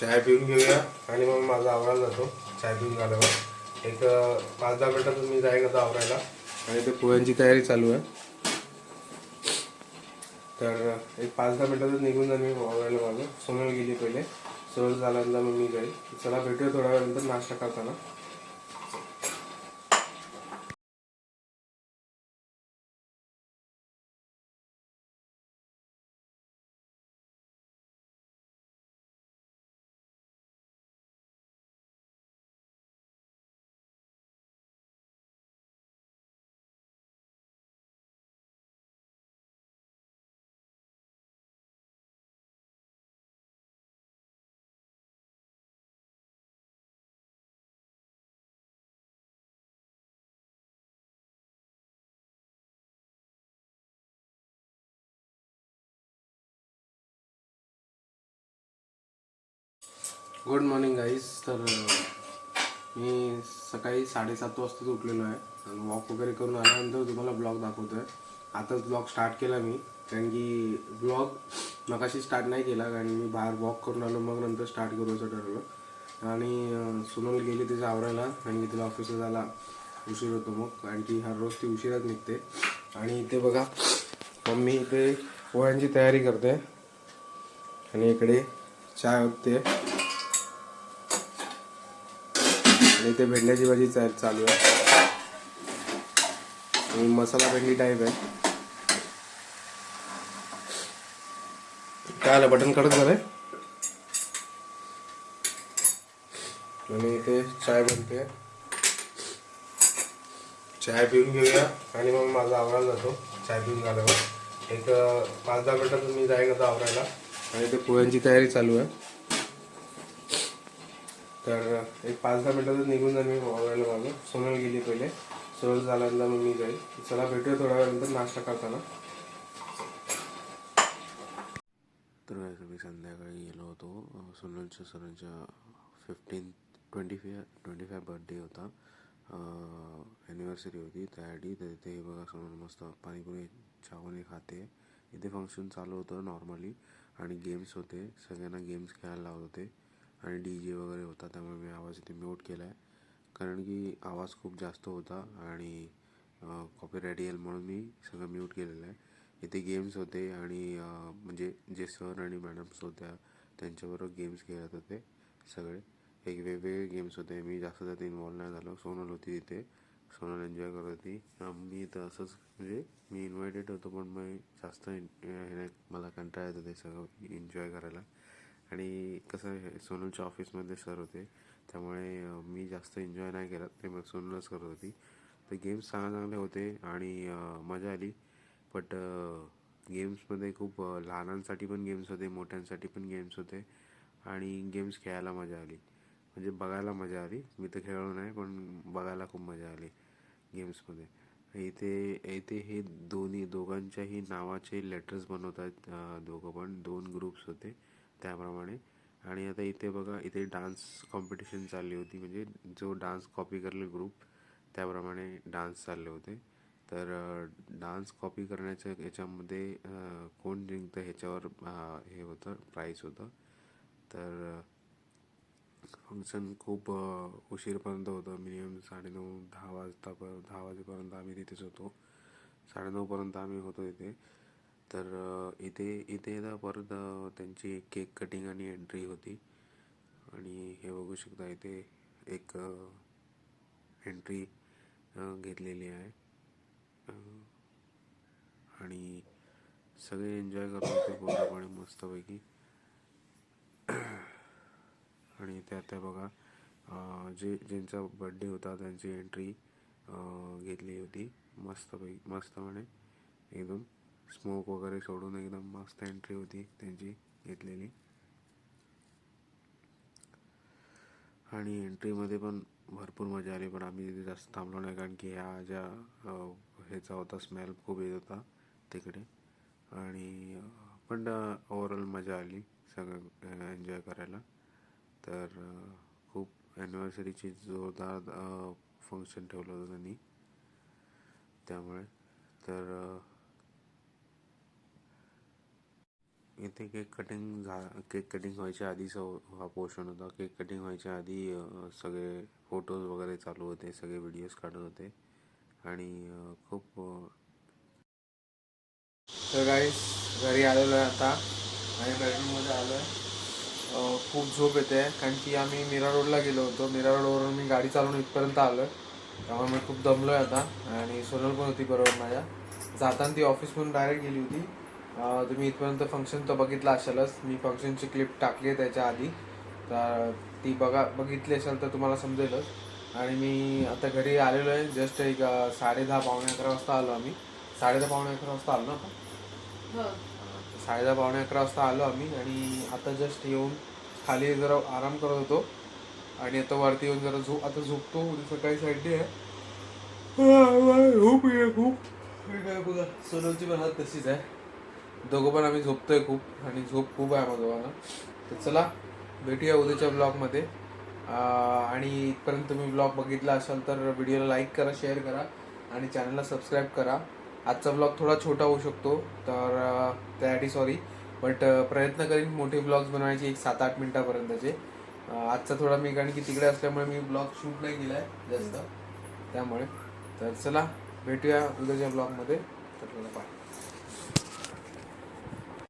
चाय पिऊन घेऊया. आणि मग माझा आवरायला जातो. चाय पिऊन झाल्यावर. एक पाच दहा मिनिटात मी जाईल आता आवरायला. आणि ते पोह्यांची तयारी चालू आहे. तर एक पाच दहा मिनटातच निघून जाईल मी आवरायला माझं. सोनल गेली पहिले. सोनल झाल्यानंतर मग मी जाईल चला भेटूया थोड्या वेळानंतर. नाश्ता करताना. गुड मॉर्निंग गाईस तर मी सकाळी साडेसात वाजताच उठलेलो आहे आणि वॉक वगैरे करून आल्यानंतर तुम्हाला ब्लॉग दाखवतो आहे आताच ब्लॉग स्टार्ट केला मी कारण की ब्लॉग मगाशी स्टार्ट नाही केला कारण मी बाहेर वॉक करून आलो मग नंतर स्टार्ट करू असं ठरवलं. आणि अं, सोनल गेली तिच्या आवरायला कारण की तिला ऑफिसला जायला उशीर होतो मग कारण की हर रोज ती उशिराच निघते. आणि इथे बघा मम्मी इथे पोह्यांची तयारी करते. आणि इकडे चाय होते आणि ते भेंड्याची भाजी चा- चालू आहे. आणि मसाला भेंडी टाईप आहे. काय आलं? बटन कडक झालंय? आणि इथे चाय बनते. चाय पिऊन घेऊया. आणि मग माझा आवरायला जातो. चाय पिऊन झाल्यावर. एक पाच दहा मिनटात मी जाईन आता आवरायला. आणि ते पोह्यांची तयारी चालू आहे. तर एक पाच दहा मिनिटातच निघून जाईन मी आवरायला माझं सोनल गेली पहिले. सोनल झाल्यानंतर मग मी जाईल. चला भेटूया थोड्या वेळानंतर नाश्ता करताना. तर मी संध्याकाळी गेलो होतो. सोनलच्या सरांच्या fifteen twenty five twenty five birthday होता ॲनिव्हर्सरी होती त्यासाठी तर इथे बघा सोनल मस्त पाणीपुरी चावणी खाते. इथे फंक्शन चालू होतं नॉर्मली आणि गेम्स होते. सगळ्यांना गेम्स खेळायला लावत होते. आणि डी जे वगैरे होता त्यामुळे मी आवाज इथे म्यूट केला आहे कारण की आवाज खूप जास्त होता आणि कॉपीराईट येईल म्हणून मी सगळं म्यूट केलेलं आहे. इथे गेम्स होते आणि म्हणजे जे सर आणि मॅडम्स होत्या त्यांच्याबरोबर गेम्स खेळत होते सगळे. एक वेगवेगळे गेम्स होते. मी जास्त त्यात इन्वॉल्व नाही झालो. सोनल होती तिथे सोनल एन्जॉय करत होती. मी तर असंच म्हणजे मी इन्व्हायटेड होतो पण मी जास्त हे नाही मला कंटाळा येत होते सगळं एन्जॉय करायला. आणि कसं आहे सोनलच्या ऑफिसमध्ये सर होते. त्यामुळे मी जास्त एन्जॉय नाही केला. ते मग सोनलच करत होती. तर गेम्स चांगले चांगले होते आणि मजा आली. बट गेम्समध्ये खूप लहानांसाठी पण गेम्स होते मोठ्यांसाठी पण गेम्स होते. आणि गेम्स खेळायला मजा आली. म्हणजे बघायला मजा आली. मी तर खेळलो नाही पण बघायला खूप मजा आली गेम्समध्ये इथे इथे हे दोन्ही दोघांच्याही नावाचे लेटर्स बनवतात दोघं पण. दोन ग्रुप्स होते. त्याप्रमाणे. आणि आता इथे बघा इथे डान्स कॉम्पिटिशन चालली होती. म्हणजे जो डान्स कॉपी करेल ग्रुप त्याप्रमाणे डान्स चालले होते. तर डान्स कॉपी करण्याच्या याच्यामध्ये कोण जिंकतं ह्याच्यावर हे होतं प्राईज होतं. तर फंक्शन खूप उशीरपर्यंत होतं. मिनिमम साडेनऊ दहा वाजता दहा वाजेपर्यंत आम्ही तिथेच होतो. साडेनऊपर्यंत आम्ही होतो इथे. तर इथे इथे एकदा परत त्यांची केक कटिंग आणि एंट्री होती. आणि हे बघू शकता इथे एक एंट्री घेतलेली आहे. आणि सगळे एन्जॉय करत होते पूर्णपणे मस्तपैकी. आणि त्या त्या बघा जे ज्यांचा बड्डे होता त्यांची एंट्री घेतली होती. मस्तपैकी मस्त म्हणे एकदम. स्मोक वगैरे सोडून एकदम मस्त एंट्री होती त्यांची घेतलेली. आणि एंट्रीमध्ये पण भरपूर मजा आली पण आम्ही तिथे जास्त थांबलो नाही कारण की ह्या ज्या ह्याचा होता स्मेल खूप येत होता तिकडे. आणि पण ओवरऑल मजा आली सगळं एन्जॉय करायला. तर खूप ॲनिव्हर्सरीची जोरदार फंक्शन ठेवलं होतं त्यांनी. त्यामुळे तर इथे केक कटिंग झा केक कटिंग व्हायच्या आधीचा हा पोर्शन होता. केक कटिंग व्हायच्या आधी सगळे फोटोज वगैरे चालू होते सगळे व्हिडिओज काढत होते. आणि खूप तर गाईस घरी आलेलो आहे आता. आणि बेडरूममध्ये आलो आहे खूप झोप येते. कारण की आम्ही मीरा रोडला गेलो होतो. मीरा रोडवरून मी गाडी चालवून इथपर्यंत आलो आहे त्यामुळे मी खूप दमलो आहे आता. आणि सोनल पण होती बरोबर माझ्या. जाताना ती ऑफिसमधून डायरेक्ट गेली होती. तुम्ही इथपर्यंत फंक्शन तर बघितलं असेलच. मी फंक्शनची क्लिप टाकली आहे त्याच्या आधी. तर ती बघा बघितली असेल तर तुम्हाला समजेलच. आणि मी आता घरी आलेलो आहे. जस्ट एक अं, साडेदहा पावणे अकरा वाजता आलो आम्ही. साडेदहा पावणे अकरा वाजता आलो ना आपण? साडेदहा पावणे अकरा वाजता आलो आम्ही. आणि आता जस्ट येऊन खाली जरा आराम करत होतो. आणि आता वरती येऊन जरा झोप आता झोपतो. सकाळी साठी आहे. झोप आहे खूप. हे काय बघा सोनलची पण हात तशीच आहे. दोघं पण आम्ही झोपतोय खूप आणि झोप खूप आहे आम्हा दोघांना. तर चला भेटूया उद्याच्या ब्लॉगमध्ये आणि इथपर्यंत तुम्ही ब्लॉग बघितला असाल तर व्हिडिओला लाईक करा शेअर करा आणि चॅनलला सबस्क्राईब करा. आजचा ब्लॉग थोडा छोटा होऊ शकतो तर त्यासाठी सॉरी बट प्रयत्न करीन मोठे ब्लॉग्स बनवायचे एक सात आठ मिनटापर्यंतचे. आजचा थोडा मी कारण की तिकडे असल्यामुळे मी ब्लॉग शूट नाही केला आहे जास्त. त्यामुळे. तर चला भेटूया उद्याच्या ब्लॉगमध्ये तर बाय